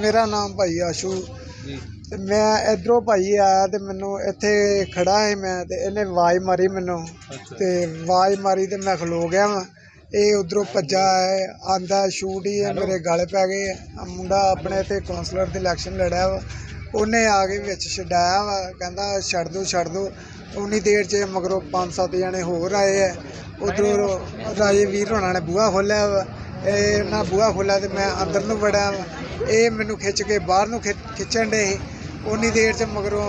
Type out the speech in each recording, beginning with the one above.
ਮੇਰਾ ਨਾਮ ਭਾਈ ਆਸ਼ੂ। ਤੇ ਮੈਂ ਇਧਰੋਂ ਭਾਈ ਆਇਆ ਤੇ ਮੈਨੂੰ ਇੱਥੇ ਖੜਾ ਹੈ ਮੈਂ ਤੇ ਇਹਨੇ ਆਵਾਜ਼ ਮਾਰੀ ਮੈਨੂੰ। ਤੇ ਆਵਾਜ਼ ਮਾਰੀ ਤੇ ਮੈਂ ਖਲੋ ਗਿਆ ਵਾਂ। ਇਹ ਉਧਰੋਂ ਭੱਜਾ ਹੈ ਆਂਦਾ ਸ਼ੂਟ ਹੀ ਹੈ ਮੇਰੇ ਗਲ ਪੈ ਗਏ। ਆ ਮੁੰਡਾ ਆਪਣੇ ਤੇ ਕਾਉਂਸਲਰ ਦੀ ਇਲੈਕਸ਼ਨ ਲੜਿਆ ਵਾ। ਉਹਨੇ ਆ ਕੇ ਵਿੱਚ ਛਡਾਇਆ ਵਾ ਕਹਿੰਦਾ ਛੱਡ ਦੋ ਛੱਡ ਦੋ। ਉਨੀ ਦੇਰ 'ਚ ਮਗਰੋਂ ਪੰਜ ਸੱਤ ਜਣੇ ਹੋਰ ਆਏ ਆ। ਉਧਰੋਂ ਰਾਜੇ ਵੀਰ ਹੋਣਾ ਨੇ ਬੂਹਾ ਖੋਲਿਆ ਵਾ। ਇਹ ਨਾ ਬੂਹਾ ਖੋਲਿਆ ਤੇ ਮੈਂ ਅੰਦਰ ਨੂੰ ਵੜਿਆ। ਇਹ ਮੈਨੂੰ ਖਿੱਚ ਕੇ ਬਾਹਰ ਨੂੰ ਖਿੱਚ- ਖਿੱਚਣ ਦੇ ਉਨੀ ਦੇਰ 'ਚ ਮਗਰੋਂ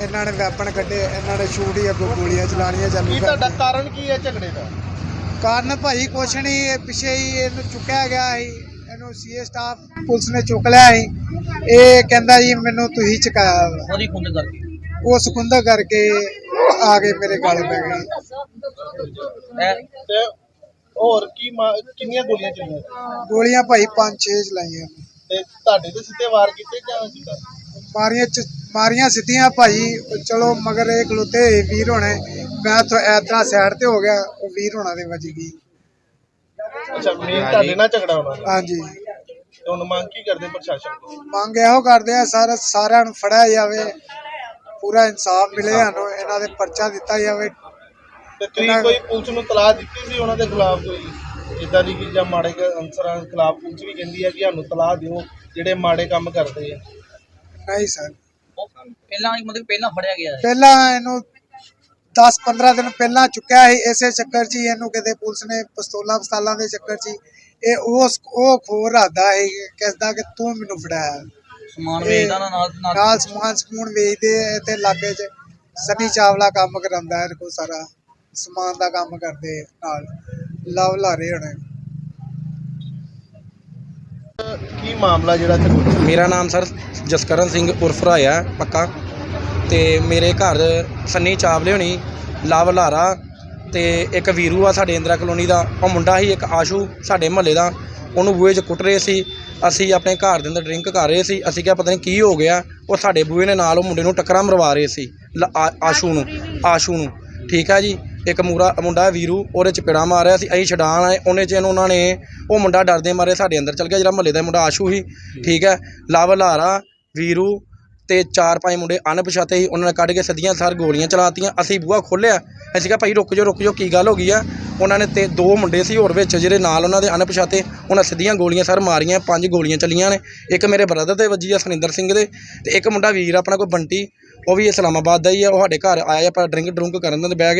ਇਹਨਾਂ ਨੇ ਵੈਪਨ ਕੱਢੇ ਇਹਨਾਂ ਨੇ ਸ਼ੂਟ ਹੀ ਅੱਗੋਂ ਗੋਲੀਆਂ ਚਲਾਉਣੀਆਂ ਚਾਲੂ ਕੀ ਕਰ ਤੁਹਾਡਾ ਕਾਰਨ ਕੀ ਹੈ ਝਗੜੇ ਦਾ? ਕਾਰਨ ਭਾਈ ਕੁਛ ਨਹੀਂ ਇਹ ਪਿੱਛੇ ਹੀ ਇਹਨੂੰ ਚੁੱਕਿਆ ਗਿਆ ਸੀ। ਇਹਨੂੰ ਸੀਏ ਸਟਾਫ ਪੁਲਿਸ ਨੇ ਚੁੱਕ ਲਿਆ ਸੀ। ਇਹ ਕਹਿੰਦਾ ਜੀ ਮੈਨੂੰ ਤੁਸੀਂ ਚੁਕਾਇਆ। ਉਹਦੀ ਖੁੰਦ ਕਰਕੇ। ਉਹ ਸੁਕੁੰਦਾ ਕਰਕੇ ਆ ਕੇ ਮੇਰੇ ਗਲ ਪੈ ਤੇ ਹੋਰ ਕੀ ਮਾ- ਕਿੰਨੀਆਂ ਗੋਲੀਆਂ ਚੱਲੀਆਂ ਗੋਲੀਆਂ ਭਾਈ ਪੰਜ ਛੇ ਚਲਾਈਆਂ। ਤੇ ਤੁਹਾਡੇ ਤੇ ਸਿੱਧੇ ਵਾਰ ਕੀਤੇ ਜਾਂ ਕਿੱਦਾਂ ਮਾਰੀਆਂ ਚ ਮਾਰੀਆਂ ਸਿੱਧੀਆਂ ਭਾਈ ਉਹ ਚਲੋ ਮਗਰ ਇਹ ਖਲੋਤੇ ਹੋਏ ਵੀਰ ਹੋਣੇ। ਮੈਂ ਤਾਂ ਐਤਰਾ ਸਾਈਡ ਤੇ ਹੋ ਗਿਆ ਉਹ ਵੀਰ ਹੋਣਾ ਦੇ ਵੱਜ ਗਈ। ਅੱਛਾ ਮੇਨ ਤੁਹਾਡੇ ਨਾਲ ਝਗੜਾ ਹੋਣਾ। ਸੀ। ਹਾਂਜੀ। ਤੇ ਹੁਣ ਮੰਗ ਕੀ ਕਰਦੇ ਪ੍ਰਸ਼ਾਸਨ ਤੋਂ? ਮੰਗ ਇਹੋ ਕਰਦੇ ਆ ਸਰ ਸਾਰਿਆਂ ਨੂੰ ਫੜਿਆ ਜਾਵੇ। ਪੂਰਾ ਇਨਸਾਫ ਮਿਲੇ ਸਾਨੂੰ ਇਹਨਾਂ ਦੇ ਪਰਚਾ ਦਿੱਤਾ ਜਾਵੇ। ਤੇ ਤੁਸੀਂ ਕੋਈ ਪੁਲਿਸ ਨੂੰ ਤਲਾਹ ਦਿੱਤੀ ਸੀ ਉਹਨਾਂ ਦੇ ਖਿਲਾਫ ਕੋਈ? ਇਦਾਂ ਦੀ ਕਿ ਜਾਂ ਮਾੜੇ ਕ- ਅਨਸਰਾਂ ਦੇ ਖਿਲਾਫ ਪੁਲਿਸ ਵੀ ਕਹਿੰਦੀ ਹੈ ਕਿ ਸਾਨੂੰ ਤਲਾਹ ਦਿਓ ਜਿਹੜੇ ਮਾੜੇ ਕੰਮ ਕਰਦੇ ਆ। ਨਹੀਂ ਸਰ। ਉਹ ਪਹਿਲਾਂ ਹੀ ਮਤਲਬ ਪਹਿਲਾਂ ਫੜਿਆ ਗਿਆ ਹੈ ਪਹਿਲਾਂ ਇਹਨੂੰ 10-15 ਦਿਨ ਪਹਿਲਾਂ ਚੁੱਕਿਆ ਸੀ ਇਸੇ ਚੱਕਰ 'ਚ ਹੀ ਇਹਨੂੰ ਕਿਤੇ ਪੁਲਿਸ ਨੇ ਪਿਸਤੌਲਾਂ ਪਸਤਾਲਾਂ ਦੇ ਚੱਕਰ 'ਚ ਹੀ ਇਹ ਉਸ ਉਹ ਖੋਰ ਰਾਦਾ ਹੈ ਕਿਸਦਾ ਕਿ ਤੂੰ ਮੈਨੂੰ ਫੜਾਇਆ। ਸਮਾਨ ਵੇਚਦਾ ਨਾ ਨਾਲ ਸਮਾਨ ਸਮੂਨ ਵੇਚਦੇ ਤੇ ਲਾਗੇ 'ਚ ਸਨੀ ਚਾਵਲਾ ਕੰਮ ਕਰਾਂਦਾ ਇਹਦੇ ਕੋਲ ਸਾਰਾ। ਸਮਾਨ ਦਾ ਕੰਮ ਕਰਦੇ ਨਾਲ ਲਵ ਲਾਰੇ ਹੋਣੇ। ਕੀ ਮਾਮਲਾ ਜਿਹੜਾ ਮੇਰਾ ਨਾਮ ਸਰ ਜਸਕਰਨ ਸਿੰਘ ਉਰਫ ਰਾਇਆ ਪੱਕਾ। ਤੇ ਮੇਰੇ ਘਰ ਸੰਨੀ ਚਾਵਲੇ ਹੋਣੀ ਲਵ ਲਾਰਾ ਤੇ ਇੱਕ ਵੀਰੂ ਆ ਸਾਡੇ ਇੰਦਰਾ ਕਲੋਨੀ ਦਾ। ਉਹ ਮੁੰਡਾ ਸੀ ਇੱਕ ਆਸ਼ੂ ਸਾਡੇ ਮਹੱਲੇ ਦਾ। ਉਹਨੂੰ ਬੂਹੇ 'ਚ ਕੁੱਟ ਰਹੇ ਸੀ। ਅਸੀਂ ਆਪਣੇ ਘਰ ਦੇ ਅੰਦਰ ਡਰਿੰਕ ਕਰ ਰਹੇ ਸੀ। ਅਸੀਂ ਕਿਹਾ ਪਤਾ ਨਹੀਂ ਕੀ ਹੋ ਗਿਆ। ਉਹ ਸਾਡੇ ਬੂਹੇ ਨੇ ਨਾਲ ਉਹ ਮੁੰਡੇ ਨੂੰ ਟੱਕਰਾਂ ਮਰਵਾ ਰਹੇ ਸੀ ਆਸ਼ੂ ਨੂੰ ਆਸ਼ੂ ਨੂੰ। ਠੀਕ ਆ ਜੀ? ਇੱਕ ਮੂਰਾ ਮੁੰਡਾ ਵੀਰੂ, ਉਹਦੇ 'ਚ ਪਿੜਾ ਮਾਰਿਆ ਸੀ, ਅਸੀਂ ਛਡਾਣ ਆਏ, ਉਹਨੇ ਚ ਇਹਨੂੰ ਉਹਨਾਂ ਨੇ, ਉਹ ਮੁੰਡਾ ਡਰਦੇ ਮਾਰੇ ਸਾਡੇ ਅੰਦਰ ਚਲ ਗਿਆ, ਜਿਹੜਾ ਮਹੱਲੇ ਦਾ ਮੁੰਡਾ ਆਸ਼ੂ ਸੀ, ਠੀਕ ਹੈ। ਲਵ ਲਾਰਾ, ਵੀਰੂ ਤੇ ਚਾਰ ਪੰਜ ਮੁੰਡੇ ਅਣਪਛਾਤੇ ਸੀ, ਉਹਨਾਂ ਨੇ ਕੱਢ ਕੇ ਸਿੱਧੀਆਂ ਸਾਰ ਗੋਲੀਆਂ ਚਲਾਤੀਆਂ ਅਸੀਂ ਬੂਹਾ ਖੋਲਿਆ ਅਸੀਂ ਕਿਹਾ, ਭਾਈ ਰੁਕ ਜਾਓ ਰੁਕ ਜਾਓ, ਕੀ ਗੱਲ ਹੋ ਗਈ ਆ? ਉਹਨਾਂ ਨੇ ਤੇ ਦੋ ਮੁੰਡੇ ਸੀ ਹੋਰ ਵਿੱਚ, ਜਿਹੜੇ ਨਾਲ ਉਹਨਾਂ ਦੇ ਅਣਪਛਾਤੇ, ਉਹਨਾਂ ਸਿੱਧੀਆਂ ਗੋਲੀਆਂ ਸਰ ਮਾਰੀਆਂ, ਪੰਜ ਗੋਲੀਆਂ ਚੱਲੀਆਂ ਨੇ, ਇੱਕ ਮੇਰੇ ਬ੍ਰਦਰ ਦੇ ਵੱਜੀ ਆ ਸੁਨਿੰਦਰ ਸਿੰਘ ਦੇ, ਤੇ ਇੱਕ ਮੁੰਡਾ ਵੀਰ ਆਪਣਾ ਕੋਈ ਬੰਟੀ, ਉਹ ਵੀ ਇਸਲਾਮਾਬਾਦ ਦਾ ਹੀ ਆ, ਉਹ ਸਾਡੇ ਘਰ ਆਇਆ, ਆਪਾਂ ਡਰਿੰਕ ਡਰੁੰਕ ਕਰਨ ਦੇ ਬਹਿ ਗਏ।